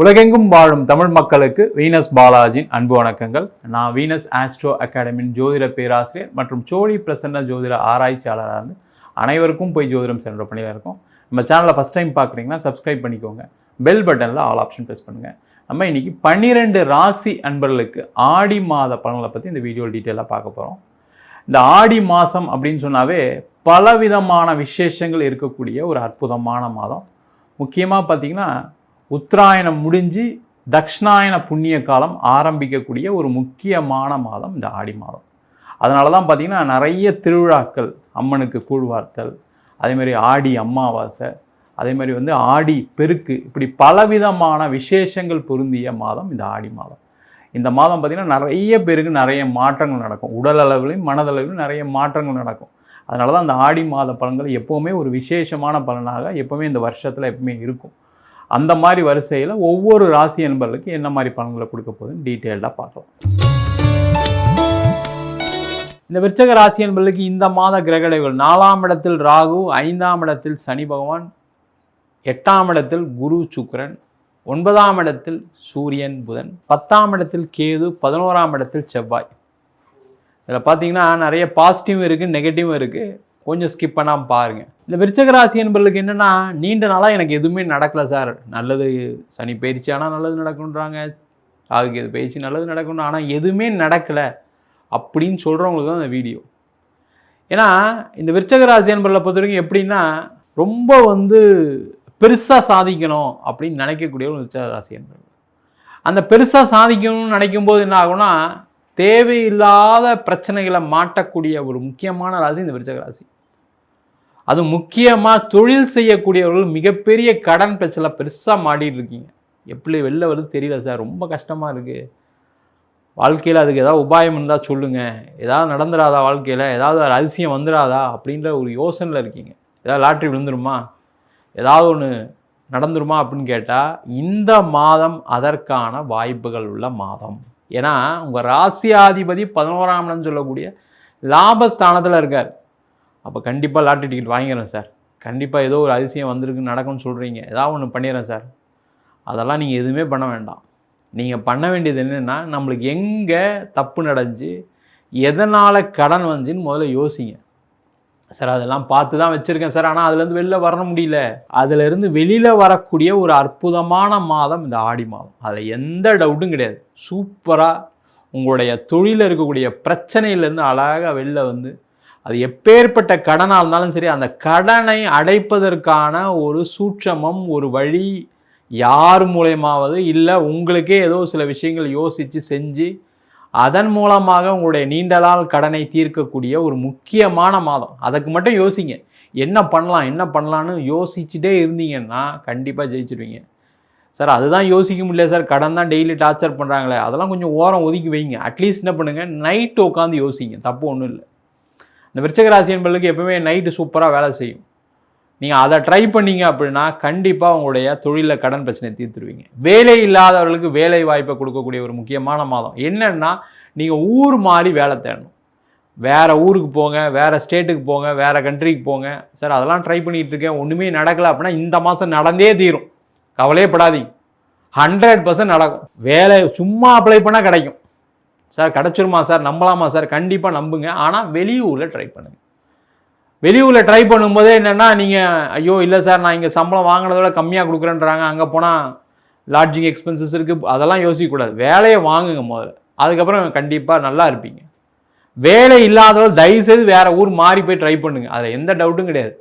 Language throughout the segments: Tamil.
உலகெங்கும் வாழும் தமிழ் மக்களுக்கு வீனஸ் பாலாஜியின் அன்பு வணக்கங்கள். நான் வீனஸ் ஆஸ்ட்ரோ அகாடமியின் ஜோதிட பேராசிரியர் மற்றும் சோழி பிரசன்ன ஜோதிட ஆராய்ச்சியாளராக இருந்து அனைவருக்கும் போய் ஜோதிடம் சென்ற பணியில் இருக்கும். நம்ம சேனலில் ஃபஸ்ட் டைம் பார்க்குறீங்கன்னா சப்ஸ்கிரைப் பண்ணிக்கோங்க. பெல் பட்டனில் ஆல் ஆப்ஷன் ப்ரெஸ் பண்ணுங்கள் நம்ம இன்றைக்கி பன்னிரெண்டு ராசி அன்பர்களுக்கு ஆடி மாத பலன்களை பற்றி இந்த வீடியோ டீட்டெயிலாக பார்க்க போகிறோம் இந்த ஆடி மாதம் அப்படின்னு சொன்னாவே பலவிதமான விசேஷங்கள் இருக்கக்கூடிய ஒரு அற்புதமான மாதம். முக்கியமாக பார்த்தீங்கன்னா உத்தராயணம் முடிஞ்சு தக்ஷணாயன புண்ணிய காலம் ஆரம்பிக்கக்கூடிய ஒரு முக்கியமான மாதம் இந்த ஆடி மாதம். அதனால தான் பார்த்தீங்கன்னா நிறைய திருவிழாக்கள் அம்மனுக்கு கூழ்வார்த்தல் அதேமாதிரி ஆடி அமாவாசை அதே மாதிரி வந்து ஆடி பெருக்கு இப்படி பலவிதமான விசேஷங்கள் பொருந்திய மாதம் இந்த ஆடி மாதம். இந்த மாதம் பார்த்திங்கன்னா நிறைய பேருக்கு நிறைய மாற்றங்கள் நடக்கும். உடல் அளவிலையும் மனதளவிலும் நிறைய மாற்றங்கள் நடக்கும். அதனால தான் அந்த ஆடி மாத பலன்கள் எப்போவுமே ஒரு விசேஷமான பலனாக எப்போவுமே இந்த வருஷத்தில் எப்பவுமே இருக்கும். அந்த மாதிரி வரிசையில் ஒவ்வொரு ராசி என்பர்களுக்கு என்ன மாதிரி பலன்களை கொடுக்க போகுதுன்னு டீட்டெயில்டாக பார்க்கலாம். இந்த விருச்சக ராசி என்பர்களுக்கு இந்த மாத கிரகடைகள் நாலாம் இடத்தில் ராகு ஐந்தாம் இடத்தில் சனி பகவான் எட்டாம் இடத்தில் குரு சுக்கரன் ஒன்பதாம் இடத்தில் சூரியன் புதன் பத்தாம் இடத்தில் கேது பதினோராம் இடத்தில் செவ்வாய். இதில் பார்த்தீங்கன்னா நிறைய பாசிட்டிவும் இருக்குது நெகட்டிவும் இருக்குது கொஞ்சம் ஸ்கிப் பண்ணாமல் பாருங்கள் இந்த விருச்சக ராசி என்பர்களுக்கு என்னென்னா நீண்ட நாளாக எனக்கு எதுவுமே நடக்கலை சார் நல்லது சனி பயிற்சி ஆனால் நல்லது நடக்குன்றாங்க அதுக்கு இது பயிற்சி நல்லது நடக்கணும் ஆனால் எதுவுமே நடக்கலை அப்படின்னு சொல்கிறவங்களுக்கு தான் இந்த வீடியோ ஏன்னா இந்த விருச்சக ராசி என்பர்களை பொறுத்த வரைக்கும் எப்படின்னா ரொம்ப வந்து பெருசாக சாதிக்கணும் அப்படின்னு நினைக்கக்கூடிய ஒரு விருச்சக ராசி என்பர்கள் அந்த பெருசாக சாதிக்கணும்னு நினைக்கும் போது என்ன ஆகும்னா தேவையில்லாத பிரச்சனைகளை மாட்டக்கூடிய ஒரு முக்கியமான ராசி இந்த விருச்சக ராசி. அது முக்கியமாக தொழில் செய்யக்கூடியவர்கள் மிகப்பெரிய கடன் பிரச்சனை பெருசாக மாடிட்டு இருக்கீங்க. எப்படி வெளில வருது தெரியல சார் ரொம்ப கஷ்டமாக இருக்குது வாழ்க்கையில் அதுக்கு ஏதாவது உபாயம் இருந்தால் சொல்லுங்கள் ஏதாவது நடந்துடாதா வாழ்க்கையில்? ஏதாவது அதிசயம் வந்துடாதா அப்படின்ற ஒரு யோசனையில் இருக்கீங்க. ஏதாவது லாட்ரி விழுந்துருமா? ஏதாவது ஒன்று நடந்துருமா அப்படின்னு கேட்டால் இந்த மாதம் அதற்கான வாய்ப்புகள் உள்ள மாதம். ஏன்னா உங்கள் ராசியாதிபதி பதினோராம் இடம் சொல்லக்கூடிய லாபஸ்தானத்தில் இருக்கார். அப்போ கண்டிப்பாக லாட்ரி டிக்கெட் வாங்கிக்கிறேன் சார். கண்டிப்பாக ஏதோ ஒரு அதிசயம் வந்திருக்கு நடக்கும்னு சொல்கிறீங்க ஏதாவது ஒன்று பண்ணிடுறேன் சார். அதெல்லாம் நீங்கள் எதுவுமே பண்ண வேண்டாம். நீங்கள் பண்ண வேண்டியது என்னென்னா நம்மளுக்கு எங்கே தப்பு நடந்துச்சு எதனால் கடன் வந்துச்சுன்னு முதல்ல யோசிங்க. சார் அதெல்லாம் பார்த்து தான் வச்சுருக்கேன் சார். ஆனால் அதுலேருந்து வெளில வர முடியல. அதுலேருந்து வெளியில் வரக்கூடிய ஒரு அற்புதமான மாதம் இந்த ஆடி மாதம். அதில் எந்த டவுட்டும் கிடையாது. சூப்பராக உங்களுடைய தொழிலில் இருக்கக்கூடிய பிரச்சனையிலேருந்து அழகாக வெளில வந்து அது எப்பேற்பட்ட கடனாக இருந்தாலும் சரி அந்த கடனை அடைப்பதற்கான ஒரு சூட்சமம் ஒரு வழி யார் மூலயமாவது இல்லை உங்களுக்கே ஏதோ சில விஷயங்கள் யோசித்து செஞ்சு அதன் மூலமாக உங்களுடைய நீண்ட நாள் கடனை தீர்க்கக்கூடிய ஒரு முக்கியமான மாதம். அதுக்கு மட்டும் யோசிங்க. என்ன பண்ணலாம் என்ன பண்ணலான்னு யோசிச்சுட்டே இருந்தீங்கன்னா கண்டிப்பாக ஜெயிச்சிடுவீங்க சார் அதுதான் யோசிக்க முடியல சார். கடன் தான் டெய்லி டார்ச்சர் பண்ணுறாங்களே அதெல்லாம் கொஞ்சம் ஓரம் ஒதுக்கி வைங்க. அட்லீஸ்ட் என்ன பண்ணுங்கள் நைட்டு உட்காந்து யோசிங்க. தப்பு ஒன்றும் இல்லை. இந்த விருச்சக ராசி என்பதுக்கு எப்பவுமே நைட்டு சூப்பராக வேலை செய்யும். நீங்கள் அதை ட்ரை பண்ணீங்க அப்படின்னா கண்டிப்பாக உங்களுடைய தொழிலில் கடன் பிரச்சனையை தீர்த்துருவீங்க. வேலை இல்லாதவர்களுக்கு வேலை வாய்ப்பை கொடுக்கக்கூடிய ஒரு முக்கியமான மாதம். என்னென்னா நீங்கள் ஊர் மாறி வேலை தேடணும். வேறு ஊருக்கு போங்க வேறு ஸ்டேட்டுக்கு போங்க வேறு கண்ட்ரிக்கு போங்க. சார் அதெல்லாம் ட்ரை பண்ணிகிட்டு இருக்கேன். ஒன்றுமே நடக்கலை அப்படின்னா இந்த மாதம் நடந்தே தீரும். கவலையே படாதீங்க ஹண்ட்ரட் பர்சன்ட் நடக்கும். வேலை சும்மா அப்ளை பண்ணால் கிடைக்கும். சார் கிடச்சிருமா சார்? நம்பலாமா சார்? கண்டிப்பாக நம்புங்க. ஆனால் வெளியூரில் ட்ரை பண்ணுங்கள் வெளியூரில் ட்ரை பண்ணும்போதே என்னென்னா நீங்கள் ஐயோ இல்லை சார் நான் இங்கே சம்பளம் வாங்கினதோட கம்மியாக கொடுக்குறேன்றாங்க. அங்கே போனால் லாட்ஜிங் எக்ஸ்பென்சஸ் இருக்குது அதெல்லாம் யோசிக்கக்கூடாது வேலையை வாங்குங்க முதல்ல. அதுக்கப்புறம் கண்டிப்பாக நல்லா இருப்பீங்க. வேலை இல்லாதவர் தயவுசெய்து வேறு ஊர் மாறி போய் ட்ரை பண்ணுங்கள் அதில் எந்த டவுட்டும் கிடையாது.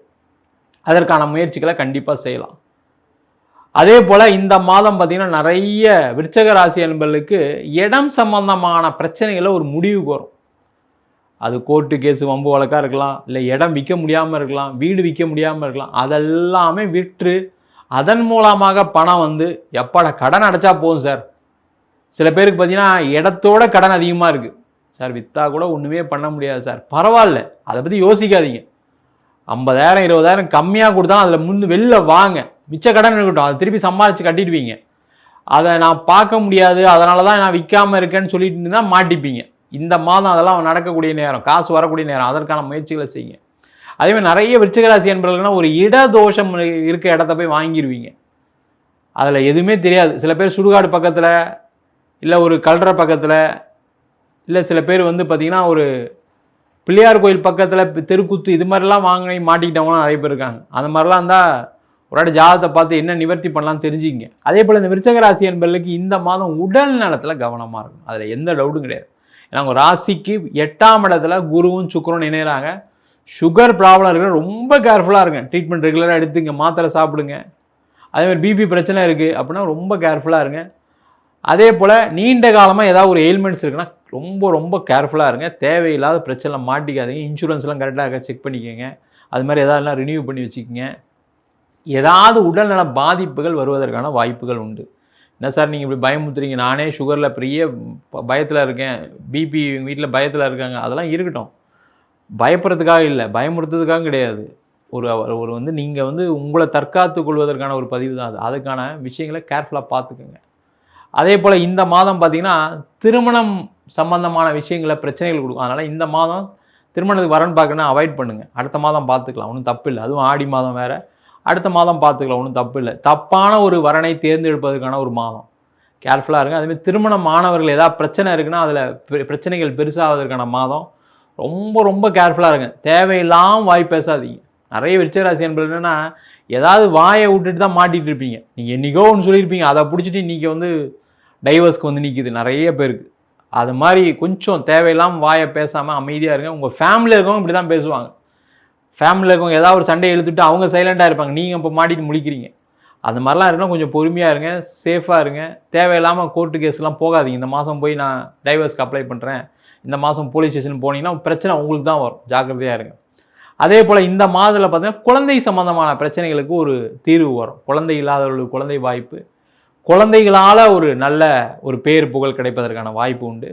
அதற்கான முயற்சிகளை கண்டிப்பாக செய்யலாம். அதே போல் இந்த மாதம் பார்த்திங்கன்னா நிறைய விருச்சக ராசி என்பர்களுக்கு இடம் சம்பந்தமான பிரச்சனைகளை ஒரு முடிவு வரும். அது கோர்ட்டு கேஸு வம்பு வழக்காக இருக்கலாம் இல்லை இடம் விற்க முடியாமல் இருக்கலாம் வீடு விற்க முடியாமல் இருக்கலாம் அதெல்லாமே விற்று அதன் மூலமாக பணம் வந்து எப்பாடா கடன் அடைச்சா போதும் சார். சில பேருக்கு பார்த்தீங்கன்னா இடத்தோட கடன் அதிகமாக இருக்குது சார் விற்றா கூட ஒன்றுமே பண்ண முடியாது சார். பரவாயில்ல. அதை பற்றி யோசிக்காதீங்க. ஐம்பதாயிரம் இருபதாயிரம் கம்மியாக கொடுத்தா அதில் முன்னு வெளில வாங்க. மிச்ச கடன் இருக்கட்டும். அதை திருப்பி சம்பாரித்து கட்டிடுவீங்க அதை நான் பார்க்க முடியாது. அதனால தான் நான் விற்காமல் இருக்கேன்னு சொல்லிட்டு இருந்தால் மாட்டிப்பீங்க. இந்த மாதம் அதெல்லாம் நடக்கக்கூடிய நேரம் காசு வரக்கூடிய நேரம் அதற்கான முயற்சிகளை செய்யுங்க. அதேமாதிரி நிறைய விருச்சிகராசி என்பவர்கள்னா ஒரு இட தோஷம் இருக்க இடத்த போய் வாங்கிடுவீங்க அதில் எதுவுமே தெரியாது. சில பேர் சுடுகாடு பக்கத்தில் இல்லை ஒரு கல்ற பக்கத்தில் இல்லை சில பேர் வந்து பார்த்திங்கன்னா ஒரு பிள்ளையார் கோயில் பக்கத்தில் தெருக்கூத்து இது மாதிரிலாம் வாங்கி மாட்டிக்கிட்டவங்களாம் நிறைய பேர் இருக்காங்க. அந்த மாதிரிலாம் இருந்தால் ஒரு வாட்டி ஜாதகத்தை பார்த்து என்ன நிவர்த்தி பண்ணலாம்னு தெரிஞ்சுக்கிங்க. அதே போல் இந்த விருச்சகராசி என்பர்களுக்கு இந்த மாதம் உடல் நலத்தில் கவனமாக இருக்கும் அதில் எந்த டவுட்டும் கிடையாது. ஏன்னா உங்கள் ராசிக்கு எட்டாம் இடத்துல குருவும் சுக்கரும் இணையிறாங்க. சுகர் ப்ராப்ளம் இருக்கிற ரொம்ப கேர்ஃபுல்லாக இருங்க. ட்ரீட்மெண்ட் ரெகுலராக எடுத்துங்க. மாத்திரை சாப்பிடுங்க. அதேமாதிரி பிபி பிரச்சனை இருக்குது அப்படின்னா ரொம்ப கேர்ஃபுல்லாக இருங்க. அதே போல் நீண்ட காலமாக ஏதாவது ஒரு எயில்மெண்ட்ஸ் இருக்குன்னா ரொம்ப ரொம்ப கேர்ஃபுல்லாக இருங்க. தேவையில்லாத பிரச்சனை மாட்டிக்காதீங்க. இன்சூரன்ஸ்லாம் கரெக்டாக செக் பண்ணிக்கோங்க. அது மாதிரி எதாவது ரினியூ பண்ணி வச்சுக்கோங்க. ஏதாவது உடல்நல பாதிப்புகள் வருவதற்கான வாய்ப்புகள் உண்டு. என்ன சார் நீங்கள் இப்படி பயமுத்துறீங்க நானே சுகரில் பெரிய பயத்தில் இருக்கேன். பிபி வீட்டில் பயத்தில் இருக்காங்க. அதெல்லாம் இருக்கட்டும். பயப்படுறதுக்காக இல்லை. பயமுறுத்துறதுக்காக கிடையாது. ஒரு ஒரு வந்து நீங்கள் வந்து உங்களை தற்காத்து கொள்வதற்கான ஒரு பதிவு தான் அது. அதுக்கான விஷயங்களை கேர்ஃபுல்லாக பார்த்துக்கோங்க. அதே போல் இந்த மாதம் பார்த்திங்கன்னா திருமணம் சம்பந்தமான விஷயங்களை பிரச்சனைகள் கொடுக்கும். அதனால் இந்த மாதம் திருமணத்துக்கு வரன்னு பார்க்கணும் அவாய்ட் பண்ணுங்கள் அடுத்த மாதம் பார்த்துக்கலாம். ஒன்றும் தப்பு இல்லை. அதுவும் ஆடி மாதம் வேறு. அடுத்த மாதம் பார்த்துக்கலாம் ஒன்றும் தப்பு இல்லை. தப்பான ஒரு வரனை தேர்ந்தெடுப்பதற்கான ஒரு மாதம். கேர்ஃபுல்லாக இருங்க. அதுமாதிரி திருமண மாணவர்கள் ஏதாவது பிரச்சனை இருக்குன்னா அதில் பிரச்சனைகள் பெருசாகிறதுக்கான மாதம். ரொம்ப ரொம்ப கேர்ஃபுல்லாக இருங்க. தேவையில்லாமல் வாய் பேசாதீங்க. நிறைய விருச்சராசி என்பது என்னென்னா ஏதாவது வாயை விட்டுட்டு தான் மாட்டிகிட்டு இருப்பீங்க. நீங்கள் என்றைக்கோ ஒன்று சொல்லியிருப்பீங்க. அதை பிடிச்சிட்டு இன்றைக்கி வந்து டைவர்ஸ்க்கு வந்து நிற்கிது நிறைய பேருக்கு. அது மாதிரி கொஞ்சம் தேவையில்லாமல் வாயை பேசாமல் அமைதியாக இருங்க. உங்கள் ஃபேமிலியில் இருக்கவங்க இப்படி தான் பேசுவாங்க. ஃபேமிலியில் இருக்கவங்க ஏதாவது ஒரு சண்டையை எழுத்துட்டு அவங்க சைலண்ட்டாக இருப்பாங்க. நீங்கள் இப்போ மாட்டிட்டு முழிக்கிறீங்க அந்த மாதிரிலாம் இருந்தால் கொஞ்சம் பொறுமையாக இருங்க சேஃபாக இருங்க. தேவையில்லாமல் கோர்ட்டு கேஸ்லாம் போகாதீங்க. இந்த மாதம் போய் நான் டைவர்ஸ்க்கு அப்ளை பண்ணுறேன் இந்த மாதம் போலீஸ் ஸ்டேஷன் போனீங்கன்னா பிரச்சனை உங்களுக்கு தான் வரும். ஜாக்கிரதையாக இருங்க. அதே போல் இந்த மாதத்தில் பார்த்தீங்கன்னா குழந்தை சம்மந்தமான பிரச்சனைகளுக்கு ஒரு தீர்வு வரும். குழந்தை இல்லாதவர்களுக்கு குழந்தை வாய்ப்பு. குழந்தைகளால் ஒரு நல்ல ஒரு பேர் புகழ் கிடைப்பதற்கான வாய்ப்பு உண்டு.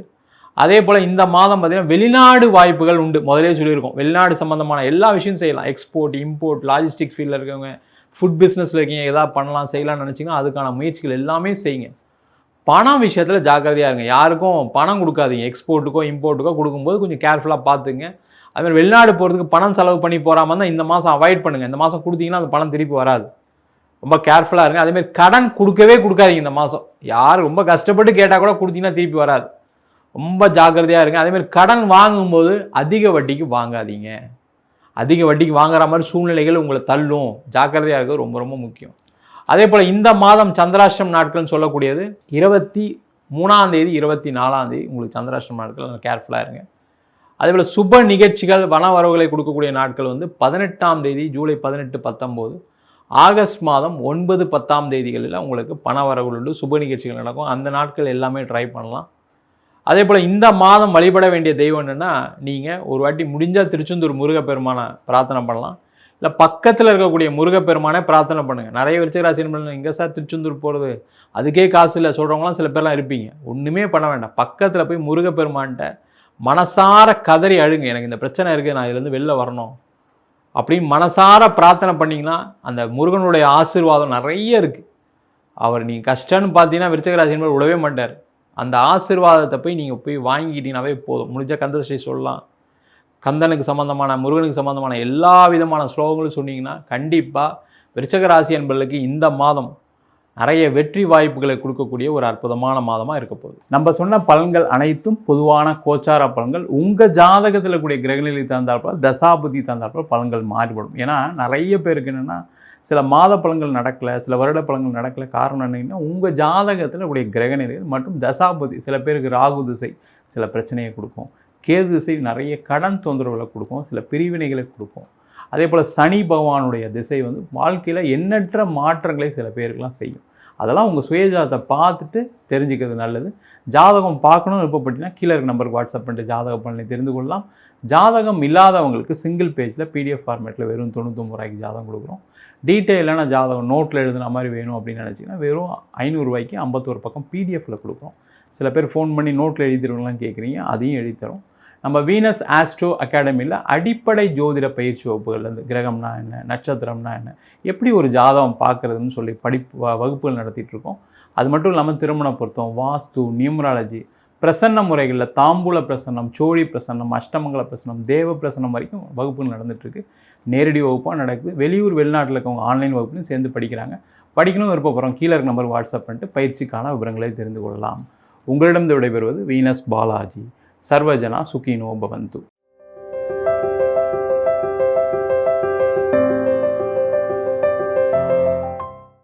அதே போல் இந்த மாதம் பார்த்திங்கன்னா வெளிநாடு வாய்ப்புகள் உண்டு. முதலே சொல்லியிருக்கோம். வெளிநாடு சம்மந்தமான எல்லா விஷயம் செய்யலாம். எக்ஸ்போர்ட் இம்போர்ட் லாஜிஸ்டிக்ஸ் ஃபீல்டில் இருக்கவங்க ஃபுட் பிஸ்னஸில் இருக்கீங்க எதாவது பண்ணலாம் செய்யலாம்னு நினச்சிங்கன்னா அதுக்கான முயற்சிகள் எல்லாமே செய்யுங்க. பணம் விஷயத்தில் ஜாக்கிரதையாக இருங்க. யாருக்கும் பணம் கொடுக்காதீங்க. எக்ஸ்போர்ட்டுக்கோ இம்போர்ட்டுக்கோ கொடுக்கும்போது கொஞ்சம் கேர்ஃபுல்லாக பார்த்துங்க. அதுமாதிரி வெளிநாடு போகிறதுக்கு பணம் செலவு பண்ணி போகாமல் தான் இந்த மாதம் அவாய்ட் பண்ணுங்கள் இந்த மாதம் கொடுத்தீங்கன்னா அந்த பணம் திருப்பி வராது. ரொம்ப கேர்ஃபுல்லாக இருங்க. அதேமாதிரி கடன் கொடுக்கவே கொடுக்காதீங்க இந்த மாதம். யார் ரொம்ப கஷ்டப்பட்டு கேட்டால் கூட கொடுத்தீங்கன்னா திருப்பி வராது. ரொம்ப ஜாக்கிரதையாக இருங்க. அதேமாதிரி கடன் வாங்கும்போது அதிக வட்டிக்கு வாங்காதீங்க. அதிக வட்டிக்கு வாங்குற மாதிரி சூழ்நிலைகள் உங்களை தள்ளும். ஜாக்கிரதையாக இருக்கிறது ரொம்ப ரொம்ப முக்கியம். அதே போல் இந்த மாதம் சந்திராஷ்டம் நாட்கள்னு சொல்லக்கூடியது இருபத்தி மூணாம் தேதி இருபத்தி நாலாம் தேதி உங்களுக்கு சந்திராஷ்டிரம் நாட்கள் கேர்ஃபுல்லாக இருங்க. அதே போல் சுப நிகழ்ச்சிகள் வன வரவுகளை கொடுக்கக்கூடிய நாட்கள் வந்து பதினெட்டாம் தேதி ஜூலை பதினெட்டு பத்தொம்போது ஆகஸ்ட் மாதம் ஒன்பது பத்தாம் தேதிகளில் உங்களுக்கு பண வரவுகள் உண்டு சுப நிகழ்ச்சிகள் நடக்கும். அந்த நாட்கள் எல்லாமே ட்ரை பண்ணலாம். அதே போல் இந்த மாதம் வழிபட வேண்டிய தெய்வம் என்னென்னா நீங்கள் ஒரு வாட்டி முடிஞ்சால் திருச்செந்தூர் முருகப்பெருமானை பிரார்த்தனை பண்ணலாம். இல்லை பக்கத்தில் இருக்கக்கூடிய முருகப்பெருமானே பிரார்த்தனை பண்ணுங்கள் நிறைய விருச்சகராசி பண்ணலாம் இங்கே சார் திருச்செந்தூர் போகிறது அதுக்கே காசு இல்லை. சொல்கிறவங்களாம் சில பேர்லாம் இருப்பீங்க. ஒன்றுமே பண்ண வேண்டாம். பக்கத்தில் போய் முருகப்பெருமான்கிட்ட மனசார கதறி அழுங்க. எனக்கு இந்த பிரச்சனை இருக்குது நான் இதுலேருந்து வெளில வரணும். அப்படின்னு மனசார பிரார்த்தனை பண்ணிங்கன்னா அந்த முருகனுடைய ஆசீர்வாதம் நிறைய இருக்குது அவர் நீங்கள் கஷ்டம்னு பார்த்தீங்கன்னா விருச்சகராசின் விடவே மாட்டார். அந்த ஆசிர்வாதத்தை போய் நீங்கள் போய் வாங்கிக்கிட்டீங்கனாவே போதும். முடிஞ்ச கந்தஸ்ரீ சொல்லலாம். கந்தனுக்கு சம்மந்தமான முருகனுக்கு சம்மந்தமான எல்லா விதமான ஸ்லோகங்களும் சொன்னீங்கன்னா கண்டிப்பாக விருச்சக ராசி என்பர்களுக்கு இந்த மாதம் நிறைய வெற்றி வாய்ப்புகளை கொடுக்கக்கூடிய ஒரு அற்புதமான மாதமாக இருக்க போகுது. நம்ம சொன்ன பலன்கள் அனைத்தும் பொதுவான கோச்சார பலன்கள். உங்கள் ஜாதகத்தில் கூடிய கிரகநிலை தந்தாற்போல் தசாபதி தந்தாற்போல் பலன்கள் மாறுபடும். ஏன்னா நிறைய பேருக்கு என்னென்னா சில மாத பலன்கள் நடக்கலை சில வருட பலன்கள் நடக்கலை காரணம் என்னங்கன்னா உங்கள் ஜாதகத்தில் கூடிய கிரகநிலைகள் மற்றும் தசாபதி சில பேருக்கு ராகு திசை சில பிரச்சனையை கொடுக்கும். கேது திசை நிறைய கடன் தொந்தரவுகளை கொடுக்கும் சில பிரிவினைகளை கொடுக்கும். அதே போல் சனி பகவானுடைய திசை வந்து வாழ்க்கையில் எண்ணற்ற மாற்றங்களை சில பேருக்கெல்லாம் செய்யும். அதெல்லாம் உங்கள் சுயஜாதத்தை பார்த்துட்டு தெரிஞ்சுக்கிறது நல்லது. ஜாதகம் பார்க்கணும்னு விருப்பப்பட்டீங்கன்னா கீழே இருக்க நம்பருக்கு வாட்ஸ்அப் பண்ணிட்டு ஜாதக பலனை தெரிந்து கொள்ளலாம். ஜாதகம் இல்லாதவங்களுக்கு சிங்கிள் பேஜில் பிடிஎஃப் ஃபார்மேட்டில் வெறும் தொண்ணூத்தொம்பது ரூபாய்க்கு ஜாதகம் கொடுக்குறோம். டீட்டெயிலான ஜாதகம் நோட்டில் எழுதுன மாதிரி வேணும் அப்படின்னு நினச்சிங்கன்னா வெறும் ஐநூறுரூவாய்க்கு ஐம்பத்தோரு பக்கம் பிடிஎஃப்பில் கொடுக்குறோம். சில பேர் ஃபோன் பண்ணி நோட்டில் எழுதிடுவாங்களான்னு கேட்குறீங்க அதையும் எழுதித்தரோம் நம்ம வீனஸ் ஆஸ்ட்ரோ அகாடமியில் அடிப்படை ஜோதிட பயிற்சி வகுப்புகள்லேருந்து கிரகம்னா என்ன நட்சத்திரம்னா என்ன எப்படி ஒரு ஜாதகம் பார்க்குறதுன்னு சொல்லி படிப்பு வகுப்புகள் நடத்திட்டுருக்கோம் அது மட்டும் இல்லாமல் திருமண பொருத்தம் வாஸ்து நியூமராலஜி பிரசன்ன முறைகளில் தாம்பூல பிரசன்னம் சோழி பிரசன்னம் அஷ்டமங்கல பிரசன்னம் தேவ பிரசன்னம் வரைக்கும் வகுப்புகள் நடந்துகிட்ருக்கு நேரடி வகுப்பாக நடக்குது. வெளியூர் வெளிநாட்டில் இருக்கவங்க ஆன்லைன் வகுப்புலையும் சேர்ந்து படிக்கிறாங்க. படிக்கணும் விருப்பப்படுறோம் கீழே இருக்க நம்பர் வாட்ஸ்அப் பண்ணிட்டு பயிற்சிக்கான விவரங்களை தெரிந்து கொள்ளலாம். உங்களிடம் விடைபெறுவது வீனஸ் பாலாஜி ಸರ್ವಜನ ಸುಖಿನೋ ಭವಂತು.